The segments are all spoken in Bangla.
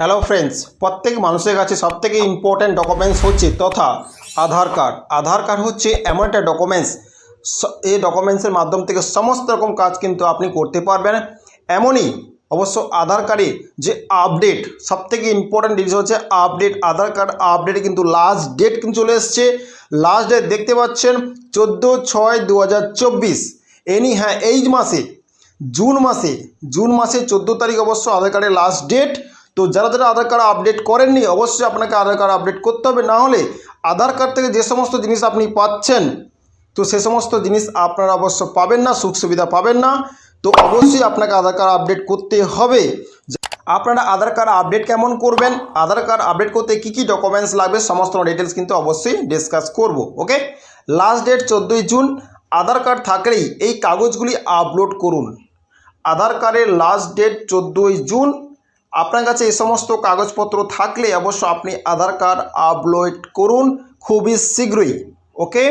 হ্যালো ফ্রেন্ডস প্রত্যেক মানুষের কাছে সবথেকে ইম্পর্ট্যান্ট ডকুমেন্টস হচ্ছে তথা আধার কার্ড আধার কার্ড হচ্ছে এমন একটা ডকুমেন্টস এই ডকুমেন্টসের মাধ্যম থেকে সমস্ত রকম কাজ কিন্তু আপনি করতে পারবেন। এমনই অবশ্য আধার কার্ডে যে আপডেট সবথেকে ইম্পর্ট্যান্ট জিনিস হচ্ছে আপডেট আধার কার্ড আপডেটে কিন্তু লাস্ট ডেট কিন্তু চলে এসছে। লাস্ট ডেট দেখতে পাচ্ছেন চোদ্দ ছয় দু হাজার চব্বিশ। এনি হ্যাঁ এই মাসে, জুন মাসে জুন মাসে চোদ্দ তারিখ অবশ্য আধার কার্ডের লাস্ট ডেট তো যারা যারা আধার কার্ড আপডেট করেননি, অবশ্যই আপনাকে আধার কার্ড আপডেট করতে হবে। না হলে আধার কার্ড থেকে যে সমস্ত জিনিস আপনি পাচ্ছেন, তো সে সমস্ত জিনিস আপনারা অবশ্য পাবেন না, সুখ সুবিধা পাবেন না। তো অবশ্যই আপনাকে আধার কার্ড আপডেট করতে হবে। আপনারা আধার কার্ড আপডেট কেমন করবেন, আধার কার্ড আপডেট করতে কী কী ডকুমেন্টস লাগবে, সমস্ত ডিটেলস কিন্তু অবশ্যই ডিসকাস করব ওকে লাস্ট ডেট চোদ্দোই জুন, আধার কার্ড থাকলেই এই কাগজগুলি আপলোড করুন। আধার কার্ডের লাস্ট ডেট চোদ্দোই জুন আপনার কাছে এই সমস্ত কাগজপত্র থাকলে অবশ্য আপনি আধার কার্ড আপলোড করুন খুবই শীঘ্রই, ওকে?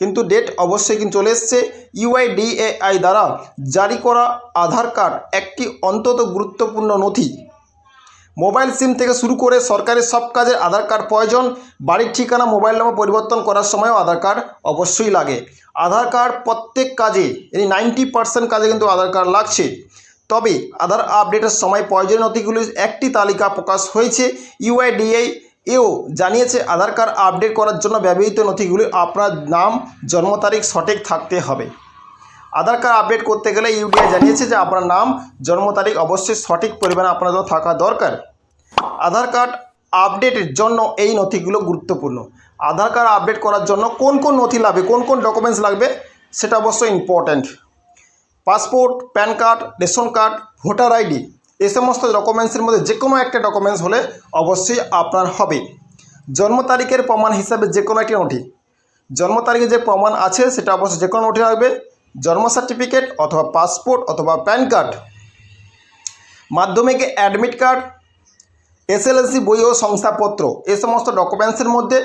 কিন্তু ডেট অবশ্যই কিন্তু চলে এসছে। ইউআইডিএআই দ্বারা জারি করা আধার কার্ড একটি অন্তত গুরুত্বপূর্ণ নথি। মোবাইল সিম থেকে শুরু করে সরকারি সব কাজে আধার কার্ড প্রয়োজন। বাড়ির ঠিকানা, মোবাইল নম্বর পরিবর্তন করার সময়ও আধার কার্ড অবশ্যই লাগে। আধার কার্ড প্রত্যেক কাজে, এই নাইনটি পার্সেন্ট কাজে কিন্তু আধার কার্ড লাগছে। তবে আধার আপডেটের সময় প্রয়োজনীয় নথিগুলির একটি তালিকা প্রকাশ হয়েছে। ইউআইডিএ এও জানিয়েছে, আধার কার্ড আপডেট করার জন্য ব্যবহৃত নথিগুলি আপনার নাম, জন্ম তারিখ সঠিক থাকতে হবে। আধার কার্ড আপডেট করতে গেলে ইউডিআই জানিয়েছে যে আপনার নাম, জন্ম তারিখ অবশ্যই সঠিক পরিমাণে আপনার থাকা দরকার। আধার কার্ড আপডেটের জন্য এই নথিগুলো গুরুত্বপূর্ণ। আধার কার্ড আপডেট করার জন্য কোন কোন নথি লাগবে, কোন কোন ডকুমেন্টস লাগবে, সেটা অবশ্যই important passport, PAN card, ration card, voter ID এ সমস্ত ডকুমেন্টসের মধ্যে যে কোনো একটা ডকুমেন্টস হলে অবশ্যই আপনার হবে। জন্ম তারিখের প্রমাণ হিসাবে যে কোনো একটি নথি। জন্ম তারিখে যে প্রমাণ আছে সেটা অবশ্যই যে কোনো নথি লাগবে। জন্ম সার্টিফিকেট অথবা পাসপোর্ট অথবা প্যান কার্ড। মাধ্যমিকে অ্যাডমিট কার্ড এসএলএসি বই ও শংসাপত্র এ সমস্ত ডকুমেন্টসের মধ্যে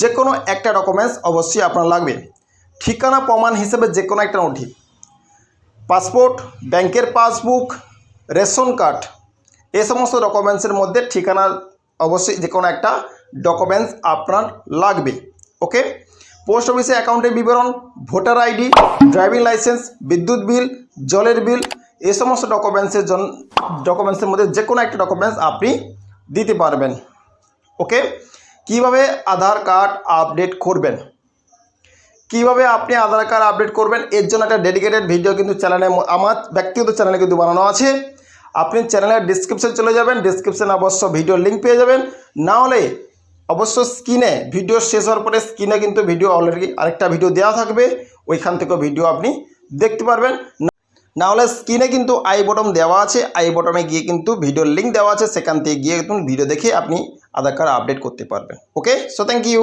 যে কোনো একটা ডকুমেন্টস অবশ্যই আপনার লাগবে। ঠিকানা, প্রমাণ হিসেবে যে কোনো একটা নথি। পাসপোর্ট, ব্যাংকের পাসবুক, রেশন কার্ড এই সমস্ত ডকুমেন্টসের মধ্যে ঠিকানা অবশ্যই যে কোনো একটা ডকুমেন্টস আপনার লাগবে, ওকে? পোস্ট অফিসে অ্যাকাউন্টের বিবরণ, ভোটার আইডি, ড্রাইভিং লাইসেন্স, বিদ্যুৎ বিল, জলের বিল এই সমস্ত ডকুমেন্টসের জন্য ডকুমেন্টসের মধ্যে যে কোনো একটা ডকুমেন্টস আপনি দিতে পারবেন, ওকে? কীভাবে আধার কার্ড আপডেট করবেন? কীভাবে আপনি আধার কার্ড আপডেট করবেন, এর জন্য একটা ডেডিকেটেড ভিডিও কিন্তু চ্যানেলে আমার ব্যক্তিগত চ্যানেলে কিন্তু বানানো আছে। আপনি চ্যানেলের ডিসক্রিপশন চলে যাবেন ডিসক্রিপশানে অবশ্য ভিডিও লিঙ্ক পেয়ে যাবেন। না হলে অবশ্য স্ক্রিনে ভিডিও শেষ হওয়ার পরে স্ক্রিনে কিন্তু ভিডিও অলরেডি আরেকটা ভিডিও দেওয়া থাকবে। ওইখান থেকেও ভিডিও আপনি দেখতে পারবেন। না হলে স্ক্রিনে কিন্তু আই বটম দেওয়া আছে। আই বটমে গিয়ে কিন্তু ভিডিওর লিঙ্ক দেওয়া আছে। সেখান থেকে গিয়ে কিন্তু ভিডিও দেখে আপনি আধার কার্ড আপডেট করতে পারবেন। Okay so thank you